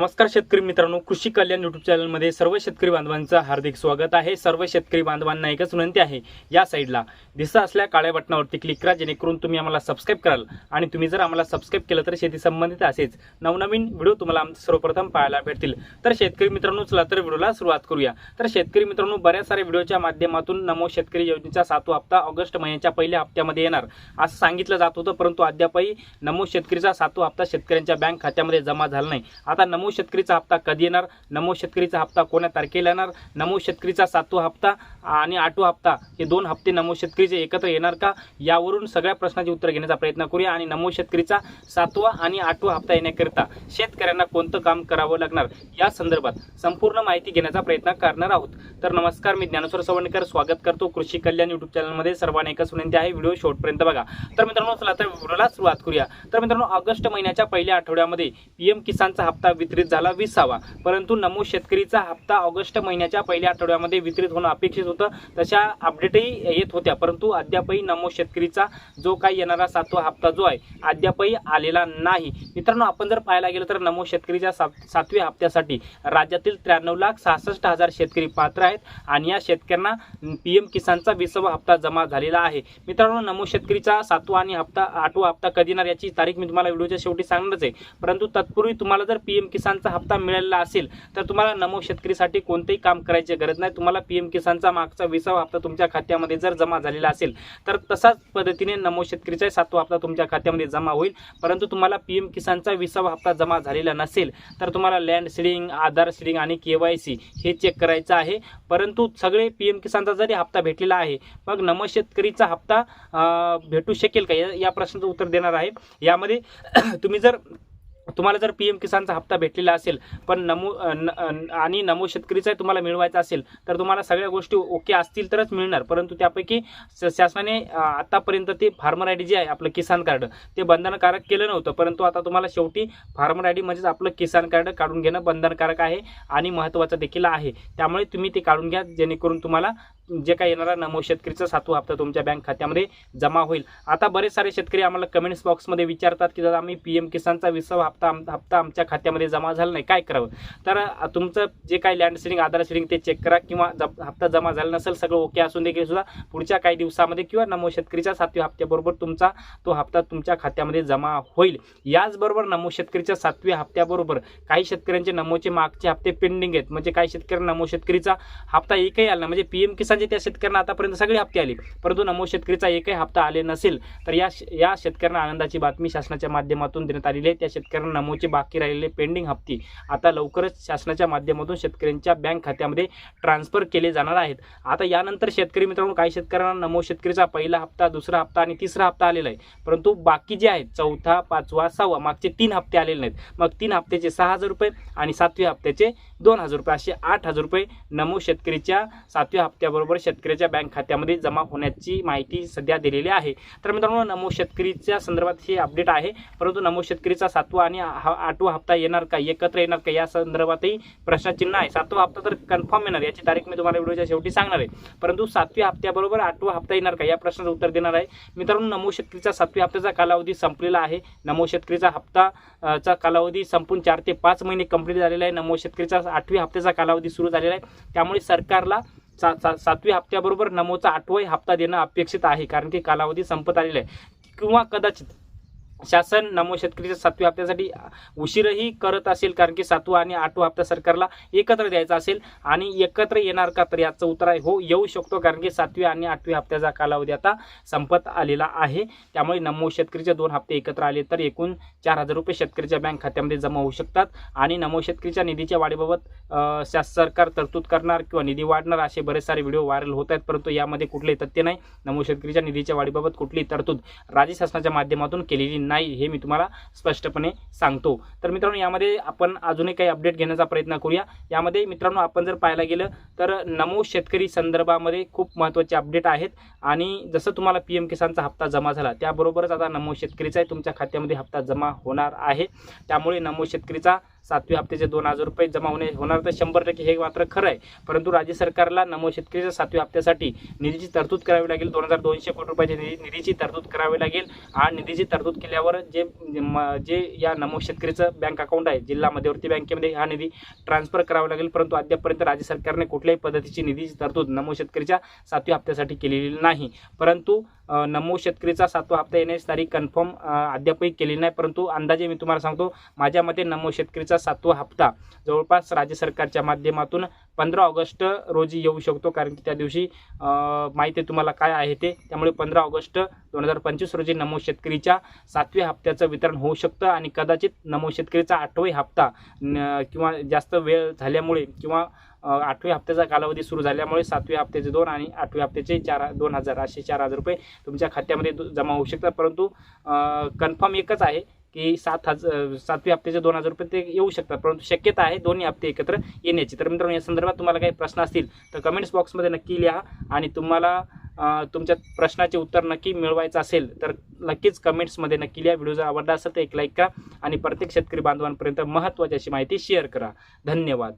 नमस्कार शेतकरी मित्रांनो कृषी कल्याण युट्यूब चॅनलमध्ये सर्व शेतकरी बांधवांचं हार्दिक स्वागत आहे. सर्व शेतकरी बांधवांना एकच विनंती आहे या साईडला दिसत असल्या काळ्या बटनावरती क्लिक करा जेणेकरून तुम्ही आम्हाला सबस्क्राईब कराल. आणि तुम्ही जर आम्हाला सबस्क्राईब केलं तर शेती संबंधित असेच नवनवीन व्हिडिओ तुम्हाला आमचे सर्वप्रथम पाहायला भेटतील. तर शेतकरी मित्रांनो चला तर व्हिडिओला सुरुवात करूया. तर शेतकरी मित्रांनो बऱ्याच साऱ्या व्हिडिओच्या माध्यमातून नमो शेतकरी योजनेचा सातवा हप्ता ऑगस्ट महिन्याच्या पहिल्या हप्त्यामध्ये येणार. असं सांगितलं जात होतं परंतु अद्यापही नमो शेतकरीचा सातवा हप्ता शेतकऱ्यांच्या बँक खात्यामध्ये जमा झाला नाही. आता नमो शेतकरीचा हप्ता कधी येणार? नमो शेतकरीचा हप्ता कोण्या तारखेला येणार? नमो शेतकरीचा सातवा हप्ता आणि आठवा हप्ता हे दोन हप्ते नमो शेतकरीचे एकत्र येणार का? यावरून सगळ्या प्रश्नाचे उत्तर घेण्याचा प्रयत्न करूया आणि नमो शेतकरीचा सातवा आणि आठवा हप्ता येण्याकरिता शेतकऱ्यांना कोणतं काम करावं लागणार? या संदर्भात संपूर्ण माहिती घेण्याचा प्रयत्न करणार आहोत. तर नमस्कार मी ज्ञानेश्वर सवणकर स्वागत करतो कृषी कल्याण युट्यूब चॅनलमध्ये. सर्वांना एकच विनंती आहे व्हिडिओ शेवटपर्यंत बघा. तर मित्रांनो चला तर व्हिडिओला सुरुवात करूया. तर मित्रांनो ऑगस्ट महिन्याच्या पहिल्या आठवड्यामध्ये पीएम किसानचा हप्ता वितरित झाला विसावा. परंतु नमो शेतकरीचा हप्ता ऑगस्ट महिन्याच्या पहिल्या आठवड्यामध्ये वितरित होणं अपेक्षित होतं. तशा अपडेटही येत होत्या. परंतु अद्यापही नमो शेतकरीचा जो काही येणारा सातवा हप्ता जो आहे अद्यापही आलेला नाही. मित्रांनो आपण जर पाहायला गेलं तर नमो शेतकरीच्या सात सातव्या हप्त्यासाठी राज्यातील त्र्याण्णव लाख सहासष्ट हजार शेतकरी पात्र आहेत आणि या शेतकऱ्यांना पी एम किसानचा विसावा हप्ता जमा झालेला आहे. मित्रांनो नमो शेतकरीचा सातवा आणि हप्ता आठवा हप्ता कधी येणार याची तारीख मी तुम्हाला व्हिडिओच्या शेवटी सांगणारच आहे. परंतु तत्पूर्वी तुम्हाला जर पी एम किसानचा हप्ता मिळालेला असेल तर तुम्हाला नमो शेतकरीसाठी कोणतेही काम करायची गरज नाही. तुम्हाला पी एम किसानचा मागचा विसावा हप्ता तुमच्या खात्यामध्ये जर जमा झालेला असेल तर तसाच पद्धतीने नमो शेतकरीचा सातवा हप्ता तुमच्या खात्यामध्ये जमा होईल. परंतु तुम्हाला पी एम किसानचा विसावा हप्ता जमा झालेला नसेल तर तुम्हाला लँड सिडिंग आधार सिडिंग आणि के वाय सी हे चेक करायचं आहे. परंतु सगळे पी एम किसानचा जरी हप्ता भेटलेला आहे मग नमो शेतकरीचा हप्ता भेटू शकेल का? या या प्रश्नाचं उत्तर देणार आहे. यामध्ये तुम्ही जर तुम्हाला जर पी एम किसानचा हप्ता भेटलेला असेल पण नमो न- आणि नमो शेतकरीचा तुम्हाला मिळवायचा असेल तर तुम्हाला सगळ्या गोष्टी ओके असतील तरच मिळणार. परंतु त्यापैकी शासनाने आत्तापर्यंत आतापर्यंत ते फार्मर आय डी जे आहे आपलं किसान कार्ड ते बंधनकारक केलं नव्हतं. परंतु आता तुम्हाला शेवटी फार्मर आय डी म्हणजेच आपलं किसान कार्ड काढून घेणं बंधनकारक आहे आणि महत्त्वाचं देखील आहे. त्यामुळे तुम्ही ते काढून घ्या जेणेकरून तुम्हाला जे काही येणारा नमो शेतकरीचा सातवा हप्ता तुमच्या बँक खात्यामध्ये जमा होईल. आता बरेच सारे शेतकरी आम्हाला कमेंट्स बॉक्समध्ये विचारतात की दादा आम्ही पी एम किसानचा विसावा हप्ता हप्ता आमच्या खात्यामध्ये जमा झाला नाही काय करावं? तर तुमचं जे काही लँड सिलिंग आधार सिलिंग ते चेक करा किंवा जप- हप्ता जमा झाला नसेल सगळं ओके असून देखील सुद्धा पुढच्या काही दिवसामध्ये किंवा नमो शेतकरीच्या सातव्या हप्त्याबरोबर तुमचा तो हप्ता तुमच्या खात्यामध्ये जमा होईल. याचबरोबर नमो शेतकरीच्या सातव्या हप्त्याबरोबर काही शेतकऱ्यांचे नमोचे मागचे हप्ते पेंडिंग आहेत. म्हणजे काही शेतकऱ्यांना नमो शेतकरीचा हप्ता एकही आला म्हणजे पी एम किसानचे त्या शेतकऱ्यांना आतापर्यंत सगळे हप्ते आले परंतु नमो शेतकरीचा एकही हप्ता आले नसेल तर या या शेतकऱ्यांना आनंदाची बातमी शासनाच्या माध्यमातून देण्यात आलेली आहे. त्या शेतकऱ्यांना नमोचे बाकी राहिलेले पेंडिंग हप्ते आता लवकरच शासनाच्या माध्यमातून शेतकऱ्यांच्या बँक खात्यामध्ये ट्रान्सफर केले जाणार आहेत. आता यानंतर शेतकरी मित्रांनो काही शेतकऱ्यांना नमो शेतकरीचा पहिला हप्ता दुसरा हप्ता आणि तिसरा हप्ता आलेला आहे. परंतु बाकी जे आहेत चौथा पाचवा सहावा मागचे तीन हप्ते आलेले नाहीत. मग तीन हप्त्याचे सहा हजार रुपये आणि सातव्या हप्त्याचे दोन हजार रुपये असे आठ हजार रुपये नमो शेतकरीच्या सातव्या हप्त्याबरोबर शेतकऱ्याच्या बँक खात्यामध्ये जमा होण्याची माहिती सध्या दिलेली आहे. तर मित्रांनो नमो शेतकरीच्या संदर्भात हे अपडेट आहे. परंतु नमो शेतकरीचा सातवा आणि हा- आठवा हप्ता येणार का एकत्र येणार का या संदर्भातही प्रश्नचिन्ह आहे. सातवा हप्ता तर कन्फर्म येणार याची तारीख मी तुम्हाला व्हिडिओच्या शेवटी सांगणार आहे. परंतु सातव्या हप्त्याबरोबर आठवा हप्ता येणार का या प्रश्नाचं उत्तर देणार आहे. मित्रांनो नमो शेतकरीचा सातव्या हप्त्याचा कालावधी संपलेला आहे. नमो शेतकरीचा हप्ता चा कालावधी संपून चार ते पाच महिने कंप्लीट झालेला आहे. नमो शेतकरीचा आठव्या हप्त्याचा कालावधी सुरू झालेला आहे. त्यामुळे सरकारला सा सा सातव्या हप्त्याबरोबर नमोचा आठवाही हप्ता देणं अपेक्षित आहे कारण की कालावधी संपत आलेला आहे. किंवा कदाचित शासन नमो शेतकरीच्या सातव्या हप्त्यासाठी उशीरही करत असेल कारण की सातवा आणि आठवा हप्ता सरकारला एकत्र द्यायचा असेल आणि एकत्र येणार का तर याचं उत्तर आहे. हो येऊ शकतो कारण की सातव्या आणि आठव्या हप्त्याचा कालावधी आता संपत आलेला आहे. त्यामुळे नमो शेतकरीचे दोन हप्ते एकत्र आले तर एकूण चार हजार रुपये शेतकरीच्या बँक खात्यामध्ये जमा होऊ शकतात आणि नमो शेतकरीच्या निधीच्या वाढीबाबत सरकार तरतूद करणार किंवा निधी वाढणार असे बरेच सारे व्हिडिओ व्हायरल होत आहेत परंतु यामध्ये कुठलेही तथ्य नाही. नमो शेतकरीच्या निधीच्या वाढीबाबत कुठलीही तरतूद राज्य शासनाच्या माध्यमातून केलेली नाही हे मी तुम्हाला स्पष्टपणे सांगतो. तर मित्रांनो यामध्ये आपण अजूनही काही अपडेट घेण्याचा प्रयत्न करूया. यामध्ये मित्रांनो आपण जर पाहायला गेलं तर नमो शेतकरी संदर्भामध्ये खूप महत्त्वाचे अपडेट आहेत. आणि जसं तुम्हाला पी एम किसानचा हप्ता जमा झाला त्याबरोबरच आता नमो शेतकरीचाही तुमच्या खात्यामध्ये हप्ता जमा होणार आहे. त्यामुळे नमो शेतकरीचा सातव्या हप्त्याचे दोन हजार रुपये जमा होणे होणार तर शंभर टक्के हे मात्र खरं आहे. परंतु राज्य सरकारला नमो शेतकरीच्या सातव्या हप्त्यासाठी निधीची तरतूद करावी लागेल. दोन हजार दोनशे कोटी रुपयाची निधी निधीची तरतूद करावी लागेल. आणि निधीची तरतूद केल्यावर जे म- जे या नमो शेतकरीचं बँक अकाउंट आहे जिल्हा मध्यवर्ती बँकेमध्ये हा निधी ट्रान्सफर करावा लागेल. परंतु अद्यापर्यंत राज्य सरकारने कुठल्याही पद्धतीची निधीची तरतूद नमो शेतकरीच्या सातव्या हप्त्यासाठी केलेली नाही. परंतु नमो शेतकरीचा सातवा हप्ता येण्याची तारीख कन्फर्म अद्यापही केलेली नाही परंतु अंदाजे मी तुम्हाला सांगतो माझ्या मते नमो शेतकरीचा सातवा हप्ता जवळपास राज्य सरकारच्या माध्यमातून पंधरा ऑगस्ट रोजी येऊ शकतो कारण की त्या दिवशी माहिती तुम्हाला काय आहे ते त्यामुळे पंधरा ऑगस्ट दोन हजार पंचवीस रोजी नमो शेतकरीच्या सातव्या हप्त्याचं वितरण होऊ शकतं आणि कदाचित नमो शेतकरीचा आठवा हप्ता किंवा जास्त वेळ झाल्यामुळे किंवा आठव्या हप्त्याचा कालावधी सुरू झाल्यामुळे सातव्या हप्त्याचे दोन आणि आठव्या हप्त्याचे चार दोन हजार असे चार हजार रुपये तुमच्या खात्यामध्ये जमा होऊ शकतात. परंतु कन्फर्म एकच आहे की सात हजार सातव्या हप्त्याचे दोन हजार रुपये ते येऊ शकतात. परंतु शक्यता आहे दोन्ही हप्ते एकत्र येण्याची. तर मित्रांनो या संदर्भात तुम्हाला काही प्रश्न असतील तर कमेंट्स बॉक्समध्ये नक्की लिहा आणि तुम्हाला तुमच्या प्रश्नाचे उत्तर नक्की मिळवायचं असेल तर नक्कीच कमेंट्समध्ये नक्की लिहा. व्हिडिओ जर आवडला असेल तर एक लाईक करा आणि प्रत्येक शेतकरी बांधवांपर्यंत महत्त्वाची अशी माहिती शेअर करा. धन्यवाद.